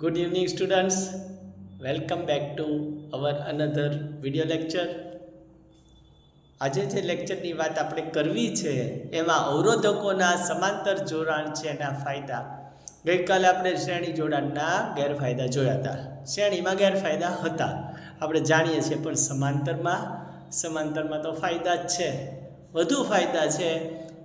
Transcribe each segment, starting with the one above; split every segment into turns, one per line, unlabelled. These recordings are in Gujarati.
Good evening, students. Welcome back to our another video lecture. આજે જે લેક્ચરની વાત આપણે કરવી છે એમાં અવરોધકોના સમાંતર જોડાણ છે એના ફાયદા ગઈકાલે આપણે શ્રેણી જોડાણના ગેરફાયદા જોયા હતા શ્રેણીમાં ગેરફાયદા હતા આપણે જાણીએ છીએ પણ સમાંતરમાં સમાંતરમાં તો ફાયદા જ છે વધુ ફાયદા છે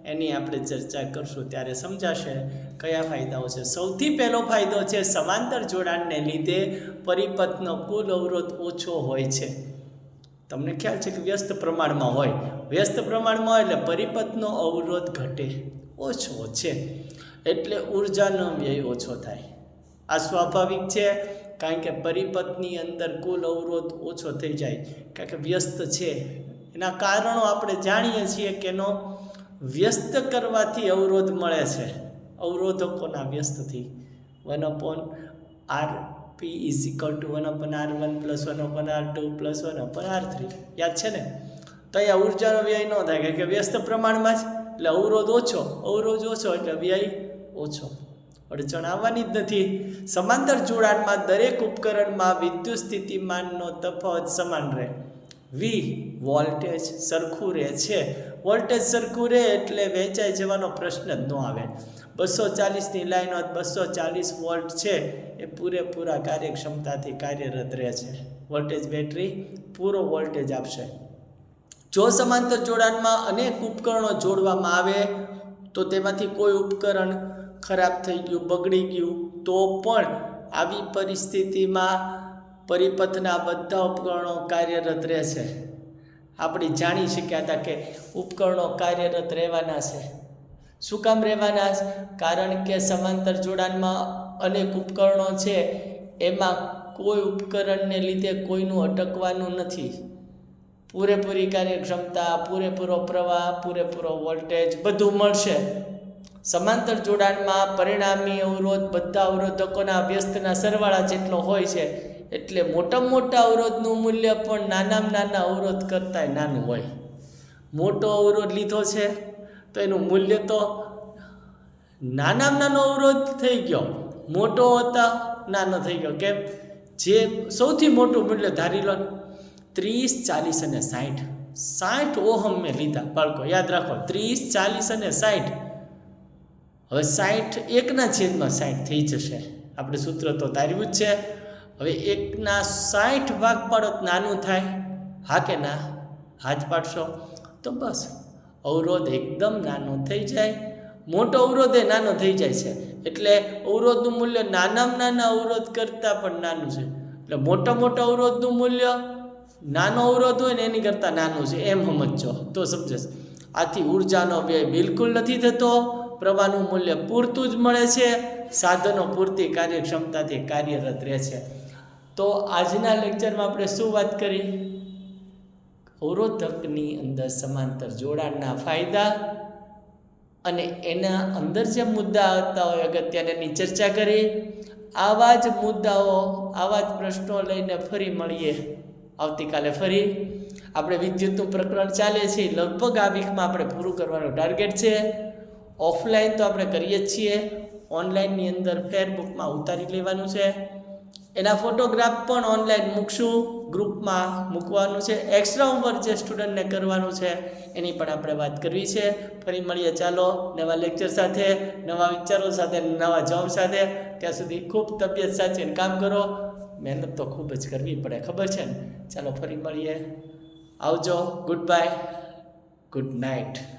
એની આપણે ચર્ચા કરશું. ત્યારે સમજાશે કયા ફાયદાઓ છે. સૌથી પહેલો ફાયદો છે સમાંતર જોડાણને લીધે પરિપથનો કુલ અવરોધ ઓછો હોય છે. તમને ખ્યાલ છે કે વ્યસ્ત પ્રમાણમાં હોય. વ્યસ્ત પ્રમાણમાં હોય એટલે પરિપથનો અવરોધ ઘટે. ઓછો છે. એટલે ઉર્જાનો વ્યય ઓછો થાય. આ સ્વાભાવિક છે કારણ કે પરિપથની અંદર કુલ અવરોધ ઓછો થઈ જાય. કારણ કે વ્યસ્ત છે. એના કારણો આપણે જાણીએ છીએ કે એનો વ્યસ્ત કરવાથી અવરોધ મળે છે. અવરોધકોના વ્યસ્તથી one upon R P is equal to one upon R one plus one upon R two plus one upon R three યાદ છે ને? તો અહીંયા ઉર્જાનો વ્યય ન થાય કે વ્યસ્ત પ્રમાણમાં જ. એટલે અવરોધ ઓછો અવરોધ ઓછો એટલે વ્યય ઓછો. અડચણ આવવાની જ નથી. સમાંતર જોડાણમાં દરેક ઉપકરણમાં વિદ્યુત સ્થિતિમાનનો તફાવત સમાન રહે. વી વોલ્ટેજ સરખું રહે છે. વોલ્ટેજ સરખું રહે એટલે વેચાઈ જવાનો પ્રશ્ન જ ન આવે. બસો ચાલીસની લાઈન હોત બસો ચાલીસ વોલ્ટ છે. એ પૂરેપૂરા કાર્યક્ષમતાથી કાર્યરત રહે છે. વોલ્ટેજ બેટરી પૂરો વોલ્ટેજ આપશે. જો સમાંતર જોડાણમાં અનેક ઉપકરણો જોડવામાં આવે, તો તેમાંથી કોઈ ઉપકરણ ખરાબ થઈ ગયું, બગડી ગયું, તો પણ આવી પરિસ્થિતિમાં પરિપથના બધા ઉપકરણો કાર્યરત રહેશે. આપણે જાણી શક્યા હતા કે ઉપકરણો કાર્યરત રહેવાના છે. શું કામ રહેવાના કારણ કે સમાંતર જોડાણમાં અનેક ઉપકરણો છે, એમાં કોઈ ઉપકરણને લીધે કોઈનું અટકવાનું નથી. પૂરેપૂરી કાર્યક્ષમતા, પૂરેપૂરો પ્રવાહ, પૂરેપૂરો વોલ્ટેજ બધું મળશે. સમાંતર જોડાણમાં પરિણામી અવરોધ બધા અવરોધકોના વ્યસ્તના સરવાળા જેટલો હોય છે એટલે મોટા મોટા અવરોધનું મૂલ્ય પણ નાનામાં નાના અવરોધ કરતાંય નાનું હોય. મોટો અવરોધ લીધો છે, તો એનું મૂલ્ય તો નાનામાં નાનો અવરોધ થઈ ગયો. મોટો હતા, નાનો થઈ ગયો. કેમ? જે સૌથી મોટું મૂલ્ય ધારી લો ત્રીસ, ચાલીસ અને સાઠ સાઠ ઓહમ મેં લીધા. બાળકો, યાદ રાખો, ત્રીસ, ચાલીસ અને સાઠ હવે સાઠ એકના છેદમાં સાઠ થઈ જશે. આપણે સૂત્ર તો ધાર્યું જ છે. હવે એકના સાઠ ભાગ પાડો નાનું થાય. હા કે ના? હાથ પાડશો? તો બસ. અવરોધ એકદમ નાનો થઈ જાય. મોટો અવરોધ એ નાનો થઈ જાય છે. એટલે અવરોધનું મૂલ્ય નાનામાં નાના અવરોધ કરતાં પણ નાનું છે. એટલે મોટા મોટા અવરોધનું મૂલ્ય નાનો અવરોધ હોય ને એની કરતાં નાનું છે. એમ સમજો તો સમજશે આથી ઉર્જાનો વ્યય બિલકુલ નથી થતો. પ્રવાહનું મૂલ્ય પૂરતું જ મળે છે. સાધનો પૂરતી કાર્યક્ષમતાથી કાર્યરત રહે છે તો આજના લેક્ચરમાં આપણે શું વાત કરી? અવરોધકની અંદર સમાંતર જોડાણના ફાયદા અને એના અંદર જે મુદ્દા આવતા હોય અગત્યની ચર્ચા કરી. આવા જ મુદ્દાઓ, આવા જ પ્રશ્નો લઈને ફરી મળીએ આવતીકાલે ફરી. આપણે વિદ્યુતનું પ્રકરણ ચાલે છે, લગભગ આ વીકમાં આપણે પૂરું કરવાનું ટાર્ગેટ છે. ઓફલાઈન તો આપણે કરીએ જ છીએ. ઓનલાઈનની અંદર ફેરબુકમાં ઉતારી લેવાનું છે. એના ફોટોગ્રાફ પણ ઓનલાઈન મૂકશું, ગ્રુપમાં મૂકવાનું છે. એક્સ્ટ્રા હોમવર્ક જે સ્ટુડન્ટને કરવાનું છે, એની પણ આપણે વાત કરવી છે. ફરી મળીએ, ચાલો, નવા લેક્ચર સાથે, નવા વિચારો સાથે, નવા જોબ સાથે. ત્યાં સુધી ખૂબ તબિયત સાચવીને કામ કરો. મહેનત તો ખૂબ જ કરવી પડે, ખબર છે ને? ચાલો, ફરી મળીએ. આવજો ગુડ બાય ગુડ નાઇટ